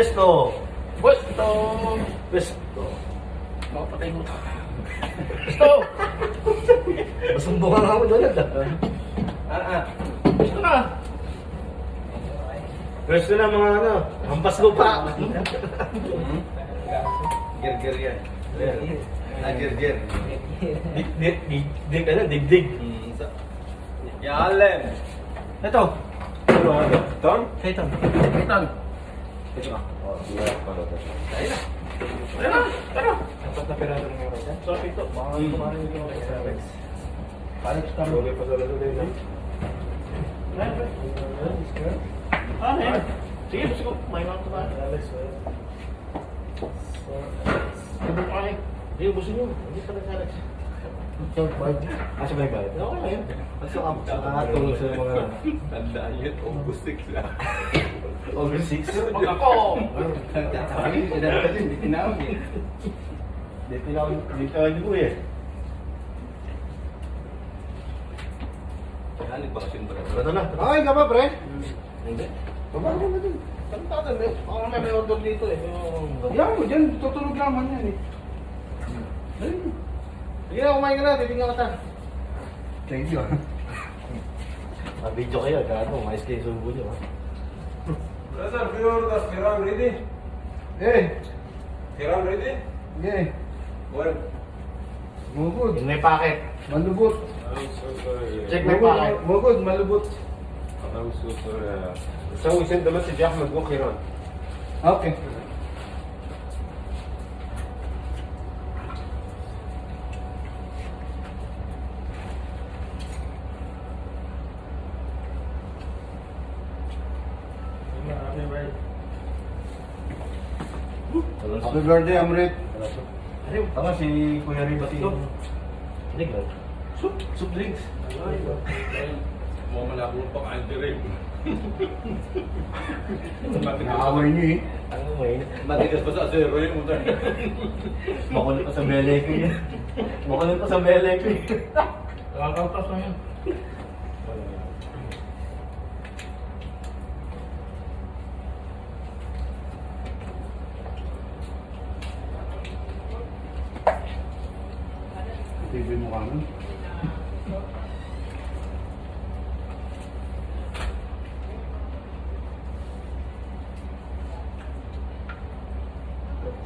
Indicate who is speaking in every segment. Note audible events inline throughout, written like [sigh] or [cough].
Speaker 1: Presto!
Speaker 2: Gusto!
Speaker 1: Presto!
Speaker 2: Makapatay mo ito. Gusto!
Speaker 1: Masumbungan ako doon ah.
Speaker 2: Ah, ah. Gusto na!
Speaker 1: Presto na mga ano, hampas lupa.
Speaker 2: Gerger yan. Ah, gerger.
Speaker 1: Dig, dig, dig, dig, ano, dig, dig.
Speaker 2: Hmm, sa... Yalem!
Speaker 1: Ito.
Speaker 3: Ano ano? Tom?
Speaker 1: Ito.
Speaker 2: Kaitan!
Speaker 1: Ito na.
Speaker 3: Oh, sige. Para to.
Speaker 2: Ayun na! Na! Tara!
Speaker 1: Na pirado ng meron dyan.
Speaker 2: So, ito. Baka
Speaker 1: Hmm.
Speaker 2: kumain yung extra Rex. Paano gusto mo?
Speaker 3: Okay pa sa lalo din.
Speaker 2: Ano yan? Sige, gusto ko. May mga kumain. Ito pa kayo. Hindi, gusto nyo. Hindi pa nagsalat.
Speaker 1: Short bag. Ah, sabay ba? Okay na yun. Basta ka, nakatulong sa mga
Speaker 3: Tandaan yun, August 6 lang.
Speaker 1: August 6.
Speaker 2: Pag ako!
Speaker 3: Sabi ko, sinabi kasi hindi tinawag eh.
Speaker 1: Na dito ako hindi ko eh.
Speaker 3: Kaya nagbakasyon ba
Speaker 1: Ito na.
Speaker 2: Okay ka ba, pre?
Speaker 1: Hindi.
Speaker 2: Baba mo na din. Saan tagal eh? Ako may may order dito eh.
Speaker 4: Yan mo, dyan, tutulog naman yan eh.
Speaker 2: Sige na, kumain ka na. Titingnan ka ta.
Speaker 4: Thank you.
Speaker 1: Ma-video kayo, gaano, mais kayo subo niyo. ha?
Speaker 3: Yes, sir. Pure, that's Hiram ready?
Speaker 4: Yeah.
Speaker 3: Hiram ready?
Speaker 4: Yeah.
Speaker 3: Well.
Speaker 4: Mugod.
Speaker 1: May packet.
Speaker 4: Malubot.
Speaker 3: I'm so sorry.
Speaker 1: Check
Speaker 4: may
Speaker 1: packet.
Speaker 4: Mugod, malubot.
Speaker 3: I'm so sorry. Isang isin damat si Jack mag-walk Hiram.
Speaker 4: Okay. Happy birthday, Amrit.
Speaker 1: Ano, tama si Kuya Ray Batido. Hindi ba? Soup, soup drinks.
Speaker 3: Mau malabo pa kain dire.
Speaker 4: Naaway niyo eh.
Speaker 1: Ano may
Speaker 3: Matigas pa sa zero yung utang.
Speaker 1: Makulit pa sa bele ko yun. Makulit pa sa bele ko yun.
Speaker 2: Nakakautas na Grabe
Speaker 4: yung mukha nun.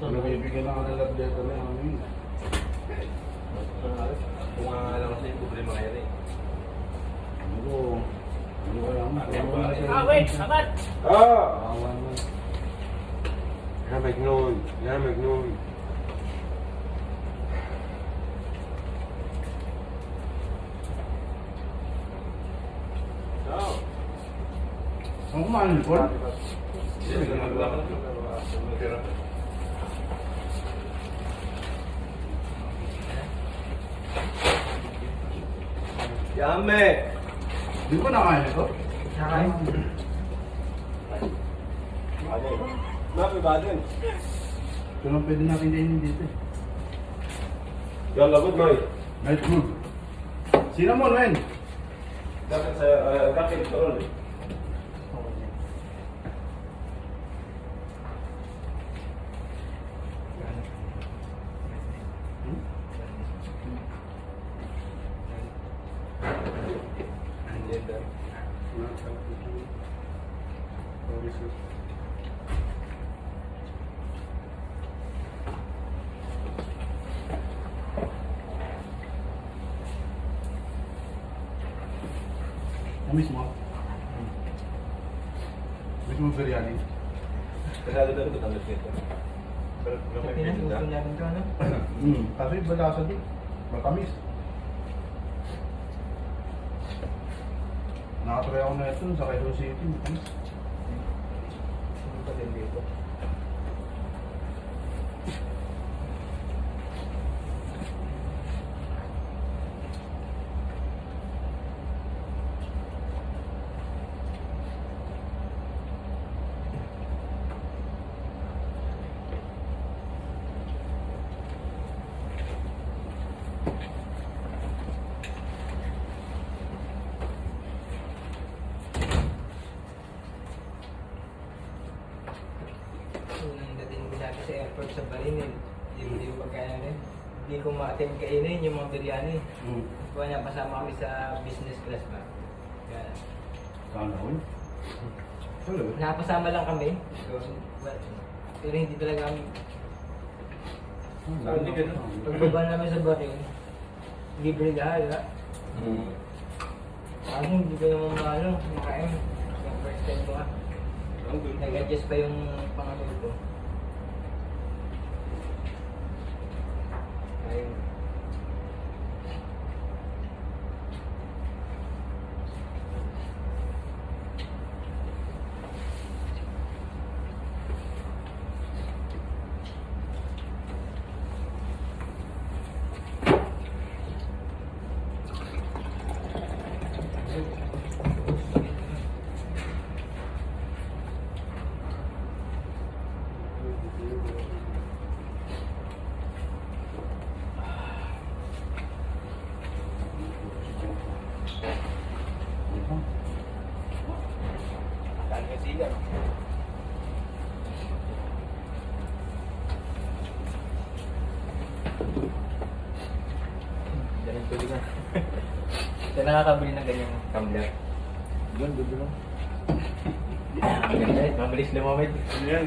Speaker 4: Ano ba lang ang love letter na ano yun? Eh.
Speaker 3: Kung nga lang kasi yung problema kaya rin. Eh.
Speaker 4: Ano? Ano ka lang?
Speaker 2: Awit! Sabat!
Speaker 3: Ah! ah Awan mo. Yan,
Speaker 4: Saan kumain ko?
Speaker 3: Yame!
Speaker 4: Di ba nakain ito?
Speaker 1: Nakain.
Speaker 3: Napi ba din?
Speaker 4: Ito lang pwede natin kainin dito eh.
Speaker 3: Yalla, good night.
Speaker 4: Night food. Cinnamon, men.
Speaker 3: Dapat sa uh, dapat ito ulit.
Speaker 4: Namiss mo? Miss mo biryani?
Speaker 3: Kasado na ito tamis nito. Pero may pinita.
Speaker 4: Hmm. Kasi balasa din. Matamis. Nakatry ako na ito sa Quezon City. Matamis.
Speaker 5: pork sa airport sa Balinin. Eh. Hindi ko pagkain rin. Hindi ko ma-attend yung mga biryani. Mm. Kaya pasama kami sa business class ba? Kaya...
Speaker 4: Saan ako? Hello?
Speaker 5: Napasama lang kami. So, well, pero hindi talaga kami.
Speaker 3: Hmm, so,
Speaker 5: pagbaba namin sa Balinin, libre lahat. ha?
Speaker 3: Hmm.
Speaker 5: Ano, hindi ko naman maano, makain. Yung first time ko ha.
Speaker 3: Gulo.
Speaker 5: Nag-adjust pa yung pangalan ko. Ayun.
Speaker 3: Saan
Speaker 5: nakakabili ng ganyang tumbler.
Speaker 3: Doon, doon, doon.
Speaker 5: Ang ganda eh, mabilis lumamit.
Speaker 3: Yan?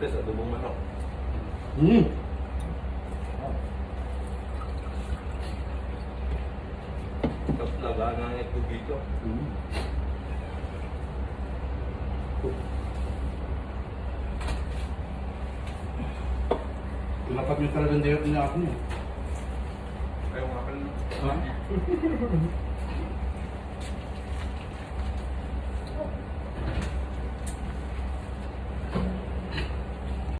Speaker 3: Kamates, adobong manok.
Speaker 4: Hmm.
Speaker 3: Tapos labanan ng ito dito.
Speaker 4: Hmm. Dapat yung talagang dayot niya ako niya.
Speaker 3: Ayaw nga pala.
Speaker 4: Ha? [laughs]